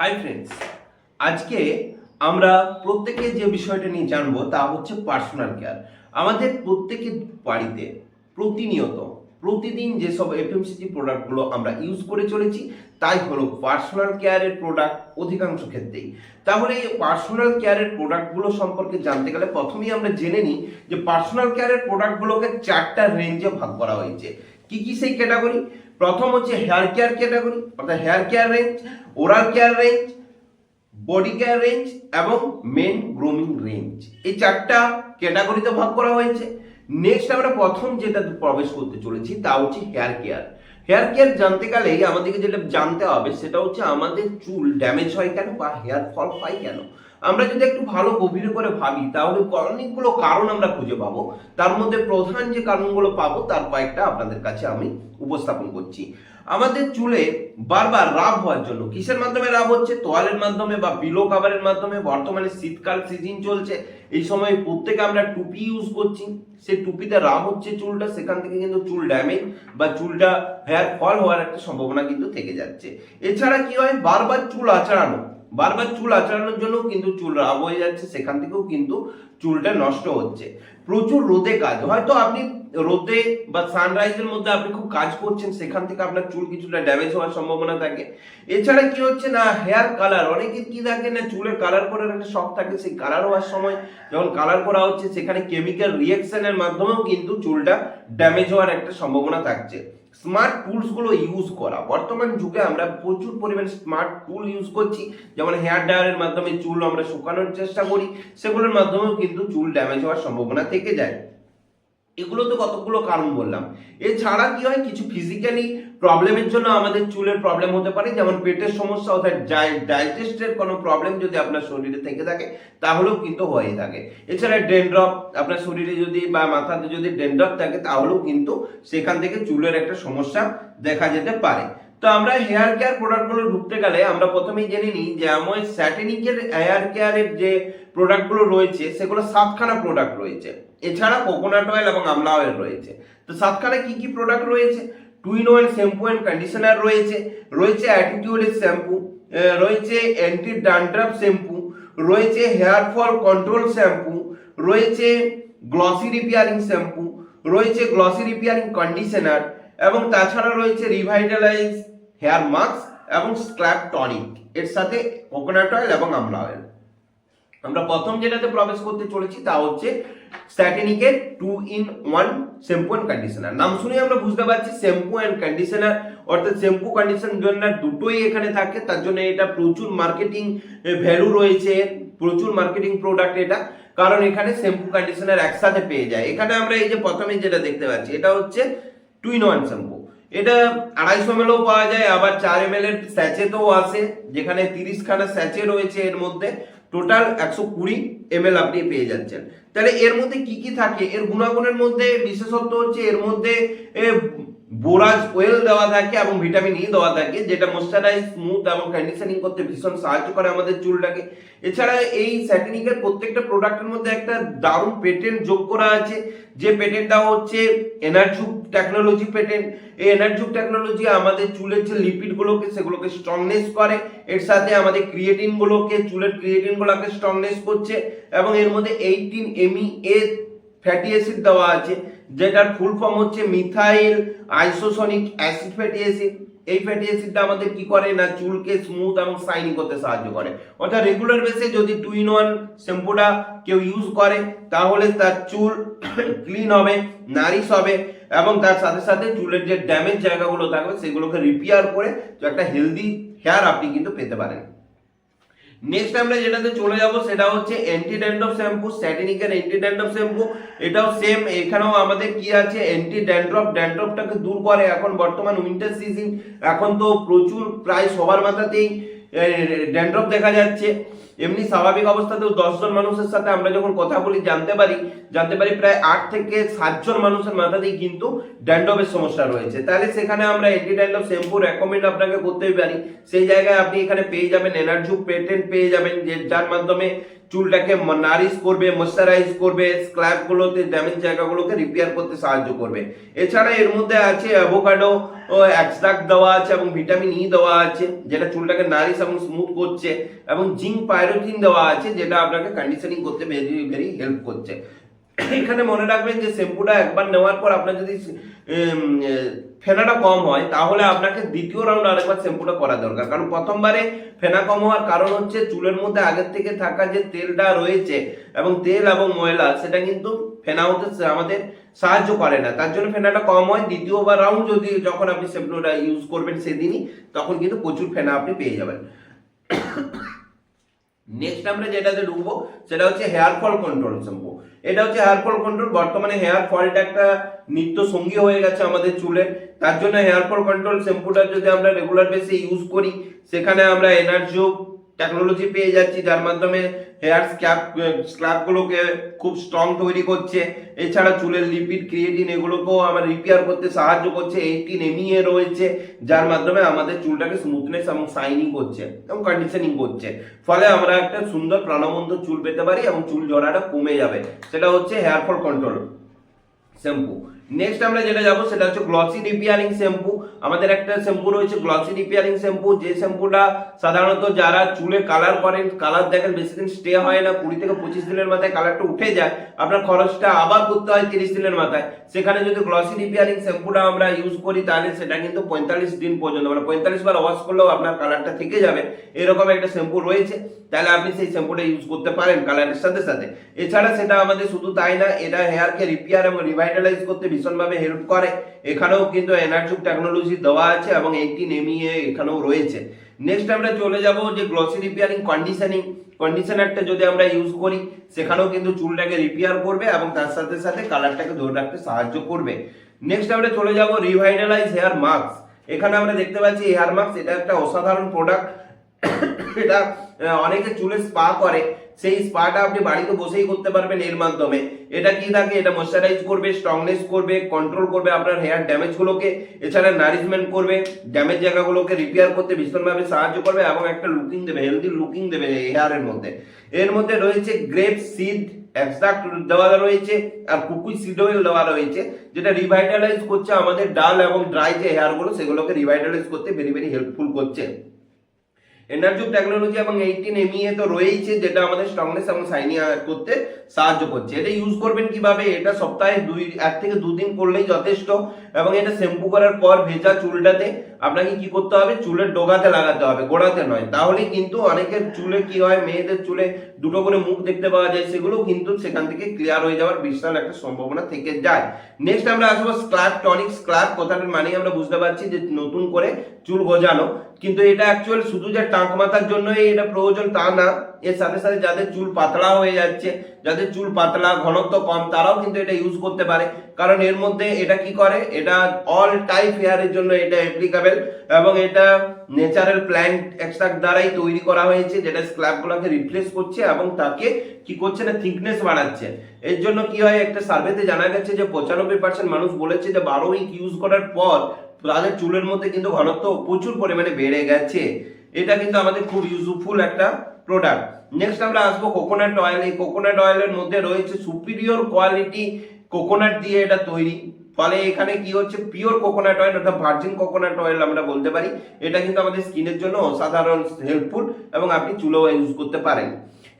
Hi friends আজকে আমরা প্রত্যেকে যে বিষয়টা নিয়ে জানব তা হচ্ছে পার্সোনাল কেয়ার আমাদের প্রত্যেকের বাড়িতে প্রতিনিয়ত, প্রতিদিন যেসব এফএমসিজি প্রোডাক্টগুলো আমরা ইউজ করে চলেছি, তাই হলো পার্সোনাল কেয়ারের প্রোডাক্ট অধিকাংশ ক্ষেত্রেই। তাহলে এই পার্সোনাল কেয়ারের প্রোডাক্টগুলো সম্পর্কে জানতে গেলে প্রথমেই আমরা জেনে নিই যে পার্সোনাল কেয়ারের প্রোডাক্টগুলোকে চারটা রেঞ্জে ভাগ করা হয়েছে। কি কি সেই ক্যাটাগরি প্রথম হচ্ছে হেয়ার কেয়ার ক্যাটাগরি অর্থাৎ hair care range oral care range body care range এবং মেন গ্রুমিং রেঞ্জ এই চারটা ক্যাটাগরিতে ভাগ করা হয়েছে। নেক্সট আমরা প্রথম যেটা প্রবেশ করতে চলেছি, তা হচ্ছে হেয়ার কেয়ার হেয়ার কেয়ার জানতে গেলে আমাদেরকে যেটা জানতে হবে, সেটা হচ্ছে আমাদের চুল ড্যামেজ হয় কেন বা হেয়ার ফল হয় কেন? আমরা যদি একটু ভালো গভীরে করে ভাবি, তাহলে অনেকগুলো কারণ আমরা খুঁজে পাবো। তার মধ্যে প্রধান যে কারণগুলো পাবো, তার কয়েকটা আপনাদের কাছে আমি উপস্থাপন করছি। আমাদের চুলে বারবার রাব হওয়ার জন্য, কিসের মাধ্যমে রাব হচ্ছে? তোয়ালের মাধ্যমে বা বিলো কাভারের মাধ্যমে, বর্তমানে শীতকাল সিজন চলছে, এই সময় প্রত্যেকে আমরা টুপি ইউজ করছি। সেই টুপিতে রাব হচ্ছে চুলটা, সেখান থেকে কিন্তু চুল ড্যামেজ বা চুলটা হেয়ার ফল হওয়ার একটা সম্ভাবনা কিন্তু থেকে যাচ্ছে। এছাড়া কি হয়? বারবার চুল আঁচড়ানো বারবার চুল আঁচড়ানোর জন্য কিন্তু চুল রাব হয়ে যাচ্ছে, সেখান থেকেও কিন্তু চুলটা নষ্ট হচ্ছে। প্রচুর রোদে কাজ। হয়তো আপনি রোদে বা সানরাইজের মধ্যে আপনি খুব কাজ করছেন, সেখান থেকে আপনার চুল কিছুটা ড্যামেজ হওয়ার সম্ভাবনা থাকে। এছাড়া কি হচ্ছে না হেয়ার কালার অনেকের কি থাকে না, চুলের কালার করার একটা শখ থাকে, সেই কালার হওয়ার সময় যখন কালার করা হচ্ছে, সেখানে কেমিক্যাল রিয়াকশনের মাধ্যমেও কিন্তু চুলটা ড্যামেজ হওয়ার একটা সম্ভাবনা থাকছে। স্মার্ট টুলসগুলো ইউজ করা। বর্তমান যুগে আমরা প্রচুর পরিমাণে স্মার্ট টুল ইউজ করছি। যেমন হেয়ার ড্রায়ারের মাধ্যমে চুল আমরা শুকানোর চেষ্টা করি। সেগুলোর মাধ্যমেও কিন্তু চুল ড্যামেজ হওয়ার সম্ভাবনা থেকে যায়। এগুলো তো কতগুলো কারণ বললাম। এছাড়া কি হয়? কিছু ফিজিক্যালি প্রবলেমের জন্য আমাদের চুলের প্রবলেম হতে পারে, যেমন পেটের সমস্যা, অর্থাৎ ডাইজেস্টের কোনো প্রবলেম যদি আপনার শরীরে থেকে থাকে, তাহলেও কিন্তু হয়ে থাকে। এছাড়া ডেন্ড্রপ আপনার শরীরে যদি বা মাথাতে যদি ডেন্ড্রপ থাকে, তাহলেও কিন্তু সেখান থেকে চুলের একটা সমস্যা দেখা যেতে পারে। তো আমরা হেয়ার কেয়ার প্রোডাক্টগুলো ঢুকতে গেলে আমরা প্রথমেই জেনে নিই যে আমার স্যাটেনিকের হেয়ার কেয়ারের যে প্রোডাক্টগুলো রয়েছে, সেগুলো সাতখানা প্রোডাক্ট রয়েছে। এছাড়া কোকোনাট অয়েল এবং আমলা অয়েল রয়েছে। তো সাতখানা কি কি প্রোডাক্ট রয়েছে? Twin oil shampoo and conditioner রয়েছে রয়েছে অ্যাটিটিউডের শ্যাম্পু রয়েছে অ্যান্টি ডান্ড্রাফ শ্যাম্পু, রয়েছে হেয়ার ফল কন্ট্রোল শ্যাম্পু, রয়েছে গ্লসি রিপেয়ারিং শ্যাম্পু, রয়েছে গ্লসি রিপেয়ারিং কন্ডিশনার এবং তাছাড়া রয়েছে রিভাইটালাইজ হেয়ার মাস্ক এবং স্ক্র্যাপ টনিক। এর সাথে কোকোনাট অয়েল এবং আমলা অয়েল। আমরা প্রথম যেটাতে প্রবেশ করতে চলেছি তা হচ্ছে স্ট্যাটেনিকের two in one shampoo and conditioner নাম শুনে আমরা বুঝতে পারছি শ্যাম্পু অ্যান্ড কন্ডিশনার অর্থাৎ শ্যাম্পু কন্ডিশনার দুটোই এখানে থাকে, তার জন্য এটা প্রচুর মার্কেটিং ভ্যালু রয়েছে, প্রচুর মার্কেটিং প্রোডাক্ট এটা, কারণ এখানে শ্যাম্পু কন্ডিশনার একসাথে পেয়ে যায়। এখানে আমরা এই যে প্রথমে যেটা দেখতে পাচ্ছি, এটা হচ্ছে টু ইন ওয়ান শ্যাম্পু এটা আড়াইশো এম পাওয়া যায়, আবার চার এম এল এর স্যাচেতেও আসে যেখানে তিরিশ খানা স্যাচে রয়েছে এর মধ্যে। টোটাল একশো কুড়ি এম আপনি পেয়ে যাচ্ছেন। তাহলে এর মধ্যে কি কি থাকে? এর গুণাগুণের মধ্যে বিশেষত্ব হচ্ছে এর মধ্যে বোরাজ ওয়েল দেওয়া থাকে এবং ভিটামিন ই দেওয়া থাকে, যেটা মশ্চারাইজ স্মুথ এবং কন্ডিশনিং করতে ভীষণ সাহায্য করে আমাদের চুলটাকে। এছাড়া এই স্যাটিনিকের প্রত্যেকটা প্রোডাক্টের মধ্যে একটা দারুণ পেটেন্ট যোগ করা আছে। যে পেটেন্টটা হচ্ছে এনার্জুক টেকনোলজি পেটেন্ট এই এনার্জুক টেকনোলজি আমাদের চুলের যে লিপিডগুলোকে সেগুলোকে স্ট্রংনেস করে। এর সাথে আমাদের ক্রিয়েটিনগুলোকে চুলের ক্রিয়েটিনগুলোকে স্ট্রংনেস করছে এবং এর মধ্যে eighteen ME A fatty acid দেওয়া আছে, যেটার ফুল ফর্ম হচ্ছে methyl eicosanoic acid fatty acid এই ফ্যাটি অ্যাসিডটা আমাদের কি করে? না চুলকে স্মুথ এবং শাইনি করতে সাহায্য করে। অর্থাৎ রেগুলার বেসে যদি টু ইন ওয়ান শ্যাম্পুটা কেউ ইউজ করে, তাহলে তার চুল ক্লিন হবে, নারিশ হবে এবং তার সাথে সাথে চুলের যে ড্যামেজ জায়গাগুলো থাকবে, সেগুলোকে রিপেয়ার করে তো একটা হেলদি হেয়ার আপনি কিন্তু পেতে পারেন। নেক্সট আমরা যেটাতে চলে যাব সেটা হচ্ছে অ্যান্টি ড্যান্ড্রফ শ্যাম্পু স্যাটিনিকের অ্যান্টি ড্যান্ড্রফ শ্যাম্পু এটাও সেম এখানেও আমাদের কি আছে? অ্যান্টি ড্যান্ড্রফ ড্যান্ড্রফটাকে দূর করে। এখন বর্তমান উইন্টার সিজন এখন তো প্রচুর, প্রায় সবার মাথাতেই ড্যান্ড্রফ দেখা যাচ্ছে। এমনি স্বাভাবিক অবস্থাতেও দশজন মানুষের সাথে আমরা যখন কথা বলি, জানতে পারি জানতে পারি প্রায় আট থেকে সাতজন মানুষের মাথাতেই কিন্তু ড্যান্ডবের সমস্যা রয়েছে। তাহলে সেখানে আমরা এন্টি ড্যান্ডব শ্যাম্পু রেকমেন্ড আপনাকে করতেই পারি। সেই জায়গায় আপনি এখানে পেয়ে যাবেন এনার্জু পেটেন্ট পেয়ে যাবেন যার মাধ্যমে চুলটাকে নারিশ করবে ময়শ্চারাইজ করবে স্ক্ল্যাপ গুলোতে ড্যামেজ জায়গাগুলোকে রিপেয়ার করতে সাহায্য করবে। এছাড়া এর মধ্যে আছে অ্যাভোকাডো এক্সট্রাক্ট দেওয়া আছে এবং ভিটামিন ই দেওয়া আছে, যেটা চুলটাকে নারিশ এবং স্মুথ করছে, এবং জিঙ্ক পাইরোথিন দেওয়া আছে, যেটা আপনাকে কন্ডিশনিং করতে ভেরি ভেরি হেল্প করছে। এখানে মনে রাখবেন যে শ্যাম্পুটা একবার নেওয়ার পর আপনার যদি ফেনাটা কম হয়, তাহলে আপনাকে দ্বিতীয় রাউন্ড আরেকবার শ্যাম্পুটা করা দরকার। কারণ প্রথমবারে ফেনা কম হওয়ার কারণ হচ্ছে চুলের মধ্যে আগের থেকে থাকা যে তেলটা রয়েছে এবং তেল এবং ময়লা, সেটা কিন্তু ফেনা হতে আমাদের সাহায্য করে না। তার জন্য ফেনাটা কম হয়। দ্বিতীয়বার রাউন্ড যদি যখন আপনি শ্যাম্পুটা ইউজ করবেন সেদিনই, তখন কিন্তু প্রচুর ফেনা আপনি পেয়ে যাবেন। নেক্সট আমরা যেটাতে ঢুকবো, সেটা হচ্ছে হেয়ার ফল কন্ট্রোল শ্যাম্পু এটা হচ্ছে হেয়ার ফল কন্ট্রোল বর্তমানে হেয়ার ফলটা একটা নিত্য সঙ্গী হয়ে গেছে আমাদের চুলে। তার জন্য হেয়ার ফল কন্ট্রোল শ্যাম্পুটা যদি আমরা রেগুলার বেসে ইউজ করি, সেখানে আমরা এনার্জিও টেকনোলজি পেয়ে যাচ্ছি, যার মাধ্যমে হেয়ার স্ক্যাপ স্ক্ল্যাপগুলোকে খুব স্ট্রং তৈরি করছে। এছাড়া চুলের লিপিড ক্রিয়েটিন এগুলোকেও আমার রিপেয়ার করতে সাহায্য করছে। এইটিন এমইএ রয়েছে, যার মাধ্যমে আমাদের চুলটাকে স্মুথনেস এবং শাইনিং করছে এবং কন্ডিশনিং করছে। ফলে আমরা একটা সুন্দর প্রাণবন্ত চুল পেতে পারি এবং চুল জড়াটা কমে যাবে। সেটা হচ্ছে hair fall control shampoo next আমরা যেটা যাব সেটা হচ্ছে গ্লসি রিপেয়ারিং শ্যাম্পু আমাদের একটা শ্যাম্পু রয়েছে গ্লসি রিপেয়ারিং শ্যাম্পু যে শ্যাম্পুটা সাধারণত যারা চুলে কালার করেন কালার দেখেন বেশি দিন স্টে হয় না, কুড়ি থেকে পঁচিশ দিনের মাথায় কালারটা উঠে যায়, আপনার খরচটা আবার করতে হয় তিরিশ দিনের মাথায়। সেখানে যদি গ্লসি রিপেয়ারিং শ্যাম্পুটা আমরা ইউজ করি, তাহলে সেটা কিন্তু পঁয়তাল্লিশ দিন পর্যন্ত মানে পঁয়তাল্লিশ বার ওয়াশ করলেও আপনার কালারটা থেকে যাবে। এরকম একটা শ্যাম্পু রয়েছে, তাহলে আপনি সেই শ্যাম্পুটা ইউজ করতে পারেন কালারের সাথে সাথে। এছাড়া সেটা আমাদের শুধু তাই না, এটা হেয়ারকে রিপেয়ার এবং রিভাইটালাইজ করতে ভীষণভাবে হেল্প করে। এখানেও কিন্তু এনার্জিক টেকনোলজি দেওয়া আছে এবং এইটিন এমইএ এখানেও রয়েছে। নেক্সট আমরা চলে যাব যে গ্লসি রিপেয়ারিং কন্ডিশনিং কন্ডিশনারটা যদি আমরা ইউজ করি, সেখানেও কিন্তু চুলটাকে রিপেয়ার করবে এবং তার সাথে সাথে কালারটাকে ধরে রাখতে সাহায্য করবে। নেক্সট আমরা চলে যাব রিভাইটালাইজ হেয়ার মাস্ক এখানে আমরা দেখতে পাচ্ছি হেয়ার মাস্ক এটা একটা অসাধারণ প্রোডাক্ট এটা অনেকে চুলে স্পা করে, সেই স্পাটা আপনি বাড়িতে বসেই করতে পারবেন এর মাধ্যমে। এটা কি থাকে? এটা ময়শ্চারাইজ করবে স্ট্রংনেস করবে কন্ট্রোল করবে আপনার হেয়ার ড্যামেজ গুলোকে, এছাড়া নারিশমেন্ট করবে ড্যামেজ জায়গাগুলোকে রিপেয়ার করতে ভীষণভাবে সাহায্য করবে এবং একটা লুকিং দেবে হেলদি লুকিং দেবে হেয়ারের মধ্যে। এর মধ্যে রয়েছে গ্রেপ সিড এক্সট্রাক্ট দেওয়া রয়েছে, আর কুকুই সিড অয়েল দেওয়া রয়েছে, যেটা রিভাইটালাইজ করছে আমাদের ডাল এবং ড্রাই যে হেয়ারগুলো সেগুলোকে রিভাইটালাইজ করতে ভেরি ভেরি হেল্পফুল করছে। এনার্জিক টেকনোলজি এবং এইটিন এমইএ তো রয়েছে যেটা আমাদের স্ট্রংনেস এবং শাইনি করতে সাহায্য করছে। এটা ইউজ করবেন কীভাবে? এটা সপ্তাহে দুই, এক থেকে দুদিন করলেই যথেষ্ট এবং এটা শ্যাম্পু করার পর ভেজা চুলটাতে আপনাকে কি করতে হবে? চুলের ডোগাতে লাগাতে হবে, গোড়াতে নয়। তাহলে কিন্তু অনেকের চুলে কি হয়? মেয়েদের চুলে দুটো করে মুখ দেখতে পাওয়া যায়, সেগুলো কিন্তু সেখান থেকে ক্লিয়ার হয়ে যাওয়ার বিশাল একটা সম্ভাবনা থেকে যায়। নেক্সট আমরা আসব স্ক্লাব টনিক স্ক্লাব কথাটার মানে আমরা বুঝতে পারছি যে নতুন করে চুল গজানো। কিন্তু এটা অ্যাকচুয়াল শুধু যে টাক মাথার জন্যই এটা প্রয়োজন তা না। এর সাথে সাথে যাদের চুল পাতলা হয়ে যাচ্ছে, যাদের চুল পাতলা, ঘনত্ব কম, তারাও কিন্তু এটা ইউজ করতে পারে। কারণ এর মধ্যে এটা কি করে? এটা অল টাইপ হেয়ারের জন্য এটা অ্যাপ্লিকেবল এবং এটা নেচারাল প্ল্যান্ট এক্সট্রাক্ট দ্বারাই তৈরি করা হয়েছে, যেটা স্ক্ল্যাপগুলোকে রিপ্লেস করছে এবং তাকে কি করছে না থিকনেস বাড়াচ্ছে। এর জন্য কি হয়, একটা সার্ভেতে জানা গেছে যে পঁচানব্বই পার্সেন্ট মানুষ বলেছে যে বারো উইক ইউজ করার পর তাদের চুলের মধ্যে কিন্তু ঘনত্ব প্রচুর পরিমাণে বেড়ে গেছে। এটা কিন্তু আমাদের খুব ইউজফুল একটা প্রোডাক্ট নেক্সট আমরা আসব কোকোনাট অয়েল এই কোকোনাট অয়েলের মধ্যে রয়েছে সুপিরিয়র কোয়ালিটি কোকোনাট দিয়ে এটা তৈরি। ফলে এখানে কি হচ্ছে? পিওর কোকোনাট অয়েল অর্থাৎ ভার্জিন কোকোনাট অয়েল আমরা বলতে পারি। এটা কিন্তু আমাদের স্কিনের জন্য অসাধারণ হেল্পফুল এবং আপনি চুলেও ইউজ করতে পারেন।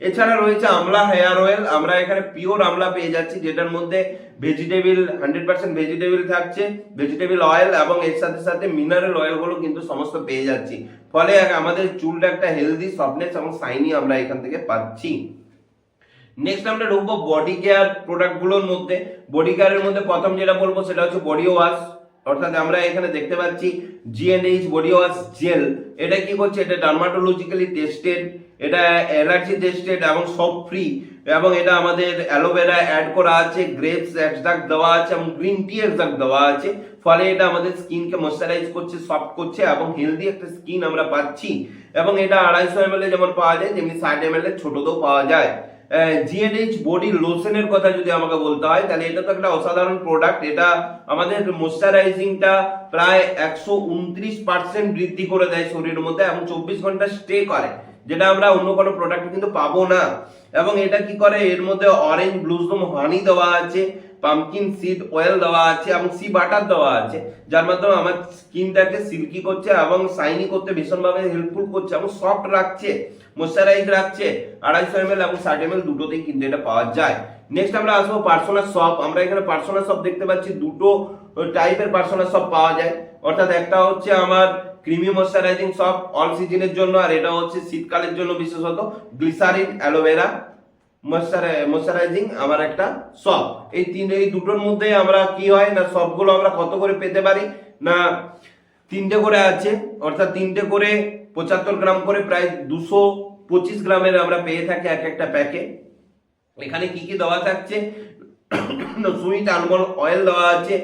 এছাড়া রয়েছে আমলা হেয়ার অয়েল। আমরা এখানে পিওর আমলা পেয়ে যাচ্ছি, যেটার মধ্যে ভেজিটেবিল হান্ড্রেড পার্সেন্ট ভেজিটেবিল থাকছে ভেজিটেবিল অয়েল এবং এর সাথে সাথে মিনারেল অয়েলগুলো কিন্তু সমস্ত পেয়ে যাচ্ছি। ফলে আমাদের চুলটা একটা হেলদি সফটনেস এবং শাইনি আমরা এখান থেকে পাচ্ছি। নেক্সট আমরা ঢুকবো বডি কেয়ার প্রোডাক্টগুলোর মধ্যে। বডি কেয়ারের মধ্যে প্রথম যেটা বলব সেটা হচ্ছে বডি ওয়াশ অর্থাৎ আমরা এখানে দেখতে পাচ্ছি জিএনএইচ বডি ওয়াশ জেল এটা কি করছে? এটা ডার্মাটোলজিক্যালি টেস্টেড এটা অ্যালার্জি টেস্টেড এবং সব ফ্রি এবং এটা আমাদের অ্যালোভেরা অ্যাড করা আছে গ্রেপস এক্সট্রাক্ট দেওয়া আছে এবং গ্রিন টি এক্সট্রাক্ট দেওয়া আছে। ফলে এটা আমাদের স্কিনকে ময়শ্চারাইজ করছে সফট করছে এবং হেলদি একটা স্কিন আমরা পাচ্ছি। এবং এটা আড়াইশো এম যেমন পাওয়া যায়, তেমনি ষাট এম এর ছোটতেও পাওয়া যায়। জিএনএইচ বডি লোশনের কথা যদি আমাকে বলতে হয়, তাহলে এটা তো একটা অসাধারণ প্রোডাক্ট এটা আমাদের ময়শ্চারাইজিংটা প্রায় একশো উনত্রিশ পার্সেন্ট বৃদ্ধি করে দেয় শরীরের মধ্যে এবং চব্বিশ ঘণ্টা স্টে করে। যেটা আমরা অন্য কোনো প্রোডাক্ট কিন্তু পাবো না। এবং এটা কি করে? এর মধ্যে অরেঞ্জ ব্লুজম হানি দেওয়া আছে পামকিন সিড অয়েল দেওয়া আছে, এবং সি বাটার দেওয়া আছে। যার মাধ্যমে আমার স্কিনটাকে সিল্কি করছে এবং শাইনি করতে ভীষণভাবে হেল্পফুল করছে এবং সফট রাখছে ময়শ্চারাইজ রাখছে। আড়াইশো এম এল এবং ষাট এম এল দুটোতেই কিন্তু এটা পাওয়া যায়। নেক্সট আমরা আসব পার্সোনাল শপ আমরা এখানে পার্সোনাল শপ দেখতে পাচ্ছি। দুটো টাইপের পার্সোনাল শপ পাওয়া যায়। অর্থাৎ একটা হচ্ছে আমার ক্রিমি ময়শ্চারাইজিং সব অল সিজনের জন্য, আর এটা হচ্ছে শীতকালের জন্য বিশেষত গ্লিসারিন অ্যালোভেরা ময়শ্চারাইজিং আমার একটা সব। এই তিন, এই দুটোর মধ্যে আমরা কি হয় না, সবগুলো আমরা কত করে পেতে পারি? না, তিনটে করে আছে, অর্থাৎ তিনটে করে পঁচাত্তর গ্রাম করে প্রায় দুশো পঁচিশ গ্রামের আমরা পেয়ে থাকি এক একটা প্যাকে। এখানে কি কি দেওয়া থাকছে? সুইট আলমন্ড অয়েল দেওয়া আছে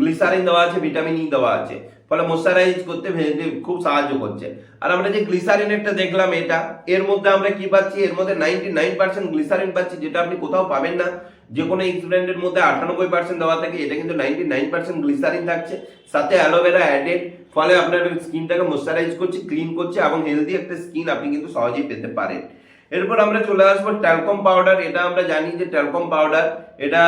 গ্লিসারিন দেওয়া আছে ভিটামিন ই দেওয়া আছে। ফলে ময়শ্চারাইজ করতে ভে- খুব সাহায্য করছে। আর আমরা যে গ্লিসারিনেরটা দেখলাম এটা, এর মধ্যে আমরা কি পাচ্ছি? এর মধ্যে নাইনটি নাইন পার্সেন্ট গ্লিসারিন পাচ্ছি, যেটা আপনি কোথাও পাবেন না। যে কোনো এক্সিডেন্টের মধ্যে আটানব্বই পার্সেন্ট দেওয়া থাকে, এটা কিন্তু নাইনটি নাইন পার্সেন্ট গ্লিসারিন থাকছে। সাথে অ্যালোভেরা অ্যাডেড ফলে আপনার স্কিনটাকে ময়শ্চারাইজ করছে ক্লিন করছে, এবং হেলদি একটা স্কিন আপনি কিন্তু সহজেই পেতে পারেন। এরপর আমরা চলে আসব ট্যালকম পাউডার এটা আমরা জানি যে ট্যালকম পাউডার এটা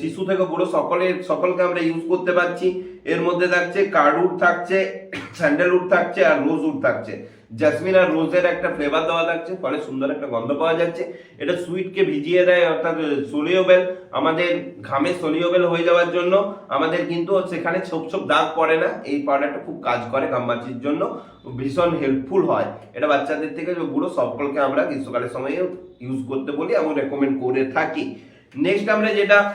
শিশু থেকে বুড়ো সকলের সকলকে আমরা ইউজ করতে পারছি। এর মধ্যে থাকছে কার্ড উড থাকছে স্যান্ডেল উড থাকছে আর রোজ উড থাকছে। জাসমিন আর রোজের একটা ফ্লেভার দেওয়া থাকছে, ফলে সুন্দর একটা গন্ধ পাওয়া যাচ্ছে। এটা সুইটকে ভিজিয়ে দেয়, অর্থাৎ সোলিওবেল আমাদের ঘামে সোলিওবেল হয়ে যাওয়ার জন্য আমাদের কিন্তু সেখানে ছোপ ছোপ দাগ পড়ে না। এই পাউডারটা খুব কাজ করে ঘামবাচির জন্য। ভীষণ হেল্পফুল হয়। এটা বাচ্চাদের থেকে বুড়ো, সকলকে আমরা গ্রীষ্মকালের সময়ে ইউজ করতে বলি এবং রেকমেন্ড করে থাকি। নেক্সট আমরা যেটা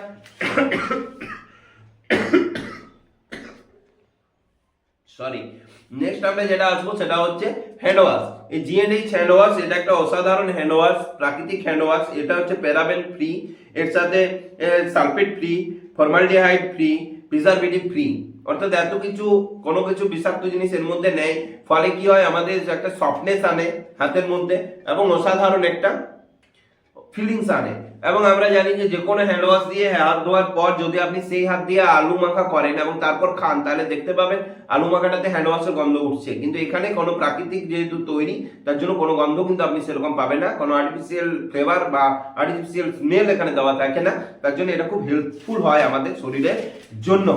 সরি নেক্সট আমরা যেটা আসব সেটা হচ্ছে হ্যান্ড ওয়াশ এই জিএনএইচ হ্যান্ড ওয়াশ এটা একটা অসাধারণ হ্যান্ড ওয়াশ প্রাকৃতিক হ্যান্ড ওয়াশ এটা হচ্ছে প্যারাবেন ফ্রি এর সাথে sulphate free formaldehyde free preservative free অর্থাৎ এত কিছু, কোনো কিছু বিষাক্ত জিনিস এর মধ্যে নেই। ফলে কি হয়, আমাদের একটা সফটনেস আনে হাতের মধ্যে, এবং অসাধারণ একটা ফিলিংস আনে। এবং আমরা জানি যে যে কোনো হ্যান্ড ওয়াশ দিয়ে হাত ধোয়ার পর যদি আপনি সেই হাত দিয়ে আলু মাখা করেন এবং তারপর খান, তাহলে দেখতে পাবেন আলু মাখাটাতে হ্যান্ড ওয়াশের গন্ধ উঠছে। কিন্তু এখানে কোনো প্রাকৃতিক যেহেতু তৈরি, তার জন্য কোনো গন্ধ কিন্তু আপনি সেরকম পাবেন না। কোনো আর্টিফিশিয়াল ফ্লেভার বা আর্টিফিশিয়াল স্মেল এখানে দেওয়া থাকে না। তার জন্য এটা খুব হেল্পফুল হয় আমাদের শরীরের জন্য।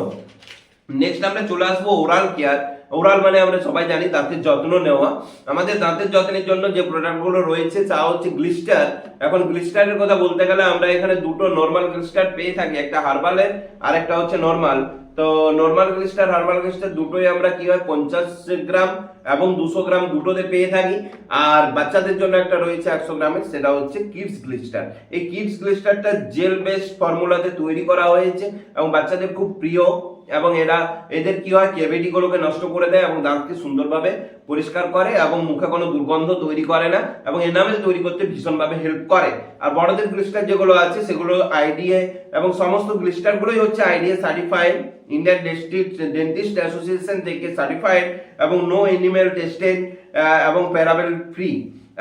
নেক্সট আমরা চলে আসব ওরাল কেয়ার ওরাল মানে আমরা সবাই জানি দাঁতের যত্ন নেওয়া। আমাদের দাঁতের যত্নের জন্য যে প্রোডাক্টগুলো রয়েছে, তা হচ্ছে গ্লিস্টার। এখন গ্লিস্টারের কথা বলতে গেলে আমরা এখানে দুটো নর্মাল গ্লিস্টার পেয়ে থাকি, একটা হার্বালের আর একটা হচ্ছে নর্মাল তো নর্মাল গ্লিস্টার, হার্বাল গ্লিস্টার দুটোই আমরা কি হয়, পঞ্চাশ গ্রাম এবং দুশো গ্রাম দুটোতে পেয়ে থাকি। আর বাচ্চাদের জন্য একটা রয়েছে একশো গ্রামের, সেটা হচ্ছে কিডস গ্লিস্টার। এই কিডস গ্লিস্টারটা জেল বেসড ফর্মুলাতে তৈরি করা হয়েছে এবং বাচ্চাদের খুব প্রিয়। এবং এরা, এদের কি হয় ক্যাভিটি গুলোকে নষ্ট করে দেয় এবং দাঁতকে সুন্দরভাবে পরিষ্কার করে এবং মুখে কোনো দুর্গন্ধ তৈরি করে না এবং এনামেল তৈরি করতে ভীষণভাবে হেল্প করে। আর বড়দের গ্লিস্টার যেগুলো আছে, সেগুলো আইডিএ এবং সমস্ত গ্লিস্টার গুলোই হচ্ছে IDA certified Indian dentist dentist association থেকে সার্টিফাইড এবং নো এনিমেল টেস্টেড এবং প্যারাবেল ফ্রি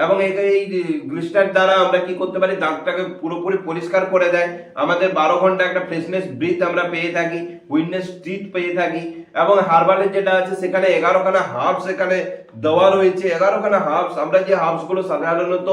এবং এই গ্লিস্টার দ্বারা আমরা কি করতে পারি? দাঁতটাকে পুরোপুরি পরিষ্কার করে দেয়। আমাদের বারো ঘণ্টা একটা ফ্রেশনেস ব্রিথ আমরা পেয়ে থাকি উইটনেস ট্রিট পেয়ে থাকি এবং হার্বালের যেটা আছে, সেখানে এগারোখানা হার্বস এখানে দেওয়া রয়েছে। এগারোখানা হার্বস আমরা যে হার্বসগুলো সাধারণত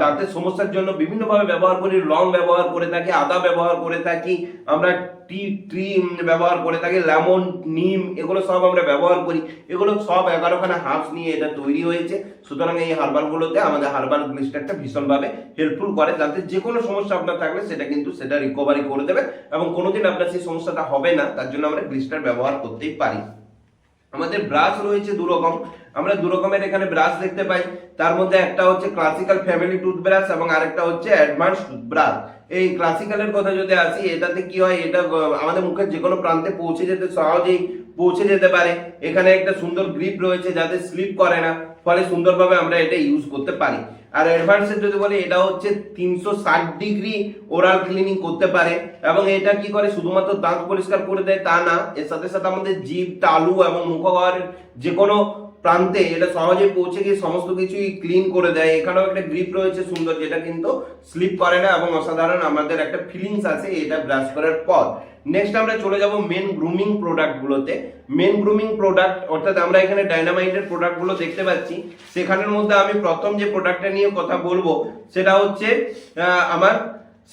দাঁতের সমস্যার জন্য বিভিন্নভাবে ব্যবহার করি লং ব্যবহার করে থাকি, আদা ব্যবহার করে থাকি, আমরা টি ট্রি ব্যবহার করে থাকি লেমন নিম এগুলো সব আমরা ব্যবহার করি। এগুলো সব এগারোখানা হার্বস নিয়ে এটা তৈরি হয়েছে। সুতরাং এই হার্বালগুলোতে আমাদের হার্বাল মিক্সচারটা ভীষণভাবে হেল্পফুল করে। যাতে যে কোনো সমস্যা আপনার থাকলে সেটা কিন্তু সেটা রিকভারি করে দেবে এবং কোনোদিন আপনার সেই সমস্যাটা হবে না। তার জন্য আমরা গ্লিস্টার ব্যবহার করতেই পারি। আমাদের ব্রাশ রয়েছে দুরকম আমরা দুরকমের এখানে ব্রাশ দেখতে পাই। তার মধ্যে একটা হচ্ছে ক্লাসিক্যাল ফ্যামিলি টুথব্রাশ এবং আরেকটা হচ্ছে অ্যাডভান্স টুথব্রাশ এই ক্লাসিক্যালের কথা যদি আসি, এটাতে কি হয়? এটা আমাদের মুখের যে কোনো প্রান্তে পৌঁছে যেতে সহজেই পৌঁছে যেতে পারে। এখানে একটা সুন্দর গ্রিপ রয়েছে যাতে স্লিপ করে না। ফলে সুন্দরভাবে আমরা এটা ইউজ করতে পারি। আর অ্যাডভান্সের যদি বলে, এটা হচ্ছে তিনশো ষাট ডিগ্রি ওরাল ক্লিনিং করতে পারে। এবং এটা কি করে? শুধুমাত্র দাঁত পরিষ্কার করে দেয় তা না, এর সাথে সাথে আমাদের জিভ, তালু এবং মুখগহ্বরের যে কোনো প্রান্তে এটা সহজে পৌঁছে গিয়ে সমস্ত কিছুই ক্লিন করে দেয়। এখানেও একটা গ্রিপ রয়েছে সুন্দর, যেটা কিন্তু স্লিপ করে না এবং অসাধারণ আমাদের একটা ফিলিংস আছে, এটা ব্রাশ করার পর নেক্সট আমরা চলে যাব মেন গ্রুমিং প্রোডাক্টগুলোতে মেন গ্রুমিং প্রোডাক্ট অর্থাৎ আমরা এখানে ডাইনামাইটের প্রোডাক্টগুলো দেখতে পাচ্ছি। সেখানের মধ্যে আমি প্রথম যে প্রোডাক্টটা নিয়ে কথা বলব, সেটা হচ্ছে আমার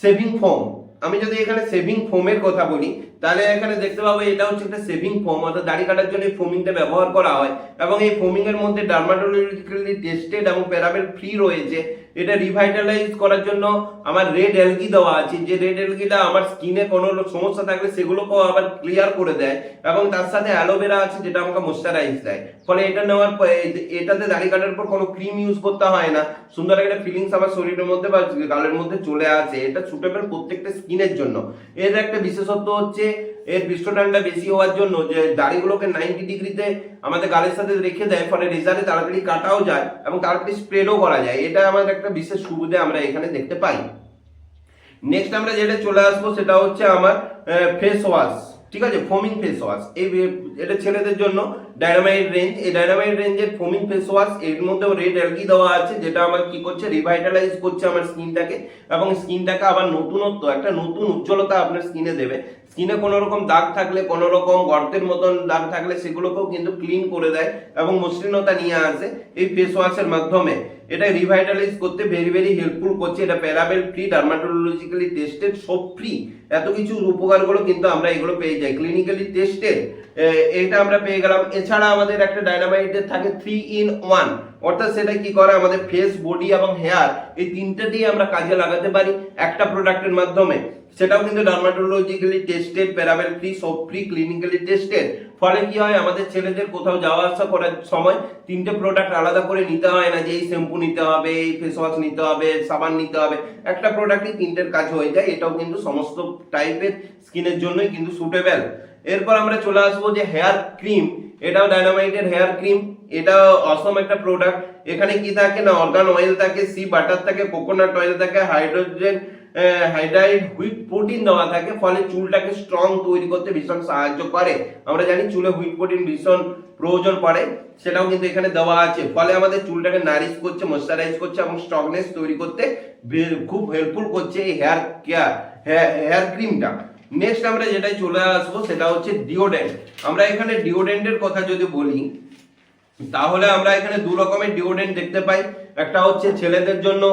সেভিং ফোম আমি যদি এখানে সেভিং ফোমের কথা বলি তাহলে এখানে দেখতে পাবো এটা হচ্ছে একটা সেভিং ফোম অর্থাৎ দাড়ি কাটার জন্য এই ফোমিংটা ব্যবহার করা হয়। এবং এই ফোমিং এর মধ্যে ডার্মাটোলজিক্যালি টেস্টেড এবং প্যারাবেল ফ্রি রয়েছে। এটা রিভাইটালাইজ করার জন্য আমার রেড এলগি দেওয়া আছে। যে রেড এলগিটা আমার স্কিনে কোনো সমস্যা থাকলে সেগুলোকেও আবার ক্লিয়ার করে দেয়। এবং তার সাথে অ্যালোভেরা আছে, যেটা আমাকে ময়শ্চারাইজ দেয়। ফলে এটা নেওয়ার এটাতে দাড়ি কাটার পর কোনো ক্রিম ইউজ করতে হয় না। সুন্দর একটা ফিলিংস আমার শরীরের মধ্যে বা গালের মধ্যে চলে আসে। এটা সুটেবল প্রত্যেকটা স্কিনের জন্য। এর একটা বিশেষত্ব হচ্ছে এর পৃষ্ঠটানটা বেশি হওয়ার জন্য যে দাড়িগুলোকে নাইনটি ডিগ্রিতে আমাদের গালের সাথে রেখে দেয়, ফলে রেজারে তাড়াতাড়ি কাটাও যায় এবং তাড়াতাড়ি স্প্রেডও করা যায়। এটা আমাদের একটা বিশেষ সুবিধা আমরা এখানে দেখতে পাই। নেক্সট আমরা যেটা চলে আসব সেটা হচ্ছে আমার ফেস ওয়াশ ঠিক আছে? ফোমিং ফেস ওয়াশ এই, এটা ছেলেদের জন্য ডায়নামাইট রেঞ্জ এই ডায়নামাইট রেঞ্জের ফোমিং ফেস ওয়াশ এর মধ্যেও রেড অ্যালগি দেওয়া আছে, যেটা আমার কি করছে রিভাইটালাইজ করছে আমার স্কিনটাকে এবং স্কিনটাকে আবার নতুনত্ব, একটা নতুন উজ্জ্বলতা আপনার স্কিনে দেবে। স্কিনে কোনো রকম দাগ থাকলে কোনো রকম গর্তের মতন দাগ থাকলে, সেগুলোকেও কিন্তু ক্লিন করে দেয়, এবং মসৃণতা নিয়ে আসে এই ফেস ওয়াশের মাধ্যমে। এটা রিভাইটালাইজ করতে ভেরি ভেরি হেল্পফুল করছে, এটা প্যারাবেল ফ্রি ডার্মাটোলজিক্যালি টেস্টেড সব ফ্রি এত কিছু উপকারগুলো কিন্তু আমরা এগুলো পেয়ে যাই। ক্লিনিক্যালি টেস্টেড এটা আমরা পেয়ে গেলাম। এছাড়া আমাদের একটা ডায়নামাইটের থাকে থ্রি ইন ওয়ান অর্থাৎ সেটা কি করে? আমাদের ফেস বডি এবং হেয়ার এই তিনটে দিয়ে আমরা কাজে লাগাতে পারি একটা প্রোডাক্টের মাধ্যমে। সেটাও কিন্তু ডার্মাটোলজিক্যালি টেস্টেড প্যারাবেল ফ্রি সব ফ্রি ক্লিনিক্যালি টেস্টেড ফলে কি হয়? আমাদের ছেলেদের কোথাও যাওয়া আসা করার সময় তিনটে প্রোডাক্ট আলাদা করে নিতে হয় না যে এই শ্যাম্পু নিতে হবে, এই ফেস ওয়াশ নিতে হবে, সাবান নিতে হবে। একটা প্রোডাক্টই তিনটের কাজ হয়ে যায়। এটাও কিন্তু সমস্ত টাইপের স্কিনের জন্যই কিন্তু সুটেবল এরপর আমরা চলে আসব যে হেয়ার ক্রিম, এটাও ডায়নামাইটের হেয়ার ক্রিম, এটা অসম একটা প্রোডাক্ট এখানে কি থাকে না অর্গান অয়েল থাকে সি বাটার থাকে কোকোনাট অয়েল থাকে হাইড্রোজেন হাইড্রাইড হুইট প্রোটিন দেওয়া থাকে, ফলে চুলটাকে স্ট্রং তৈরি করতে ভীষণ সাহায্য করে। আমরা জানি চুলে হুইট প্রোটিন ভীষণ প্রয়োজন পড়ে, সেটাও কিন্তু এখানে দেওয়া আছে। ফলে আমাদের চুলটাকে নারিশ করছে ময়শ্চারাইজ করছে এবং স্ট্রংনেস তৈরি করতে খুব হেল্পফুল করছে এই হেয়ার কেয়ার হেয়ার ক্রিমটা নেক্সট আমরা যেটাই চলে আসব সেটা হচ্ছে ডিওডেন্ট আমরা এখানে ডিওডেন্টের কথা যদি বলি, তাহলে আমরা এখানে দু রকমের ডিওডেন্ট দেখতে পাই। একটা হচ্ছে ছেলেদের জন্য,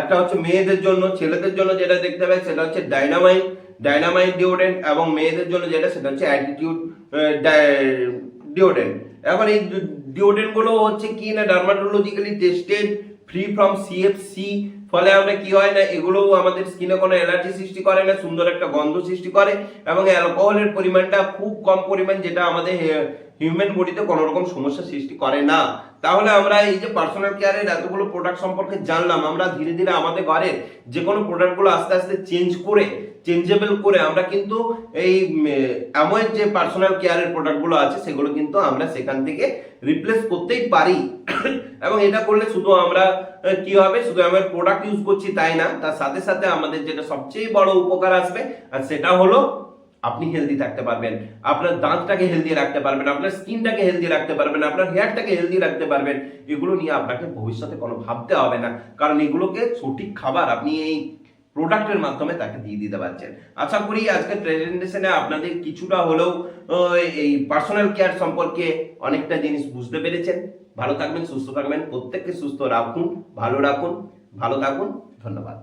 একটা হচ্ছে মেয়েদের জন্য। ছেলেদের জন্য যেটা দেখতে পাই সেটা হচ্ছে ডাইনামাইট ডাইনামাইট ডিওডেন্ট এবং মেয়েদের জন্য যেটা, সেটা হচ্ছে অ্যাটিটিউড ডিওডেন্ট এখন এই ডিওডেন্টগুলো হচ্ছে কি না? Dermatologically tested free from CFC ফলে আমরা কি হয় না, এগুলোও আমাদের স্কিনে কোনো অ্যালার্জি সৃষ্টি করে না, সুন্দর একটা গন্ধ সৃষ্টি করে, এবং অ্যালকোহলের পরিমাণটা খুব কম পরিমাণ যেটা আমাদের হিউম্যান বডিতে কোনো রকম সমস্যা সৃষ্টি করে না। তাহলে আমরা এই যে পার্সোনাল কেয়ারের এতগুলো প্রোডাক্ট সম্পর্কে জানলাম, আমরা ধীরে ধীরে আমাদের ঘরের যে কোনো প্রোডাক্টগুলো আস্তে আস্তে চেঞ্জ করে চেঞ্জেবল করে আমরা কিন্তু এই এমন যে পার্সোনাল কেয়ারের প্রোডাক্টগুলো আছে, সেগুলো কিন্তু আমরা সেখান থেকে রিপ্লেস করতেই পারি। এবং এটা করলে শুধু আমরা কি হবে? শুধু আমরা প্রোডাক্ট ইউজ করছি তাই না? তার সাথে সাথে আমাদের যেটা সবচেয়ে বড় উপকার আসবে, আর সেটা হলো আপনি হেলদি থাকতে পারবেন। আপনার দাঁতটাকে হেলদি রাখতে পারবেন, আপনার স্কিনটাকে হেলদি রাখতে পারবেন, আপনার হেয়ারটাকে হেলদি রাখতে পারবেন। এগুলো নিয়ে আপনাকে ভবিষ্যতে কোনো ভাবতে হবে না। কারণ এগুলোকে সঠিক খাবার, আপনি এই প্রোডাক্টের মাধ্যমে তাকে দিয়ে দিতে পারছেন। আশা করি আজকে প্রেজেন্টেশনে আপনাদের কিছুটা হলেও এই পার্সোনাল কেয়ার সম্পর্কে অনেকটা জিনিস বুঝতে পেরেছেন। ভালো থাকবেন, সুস্থ থাকবেন, প্রত্যেককে সুস্থ রাখুন, ভালো রাখুন, ভালো থাকুন, ধন্যবাদ।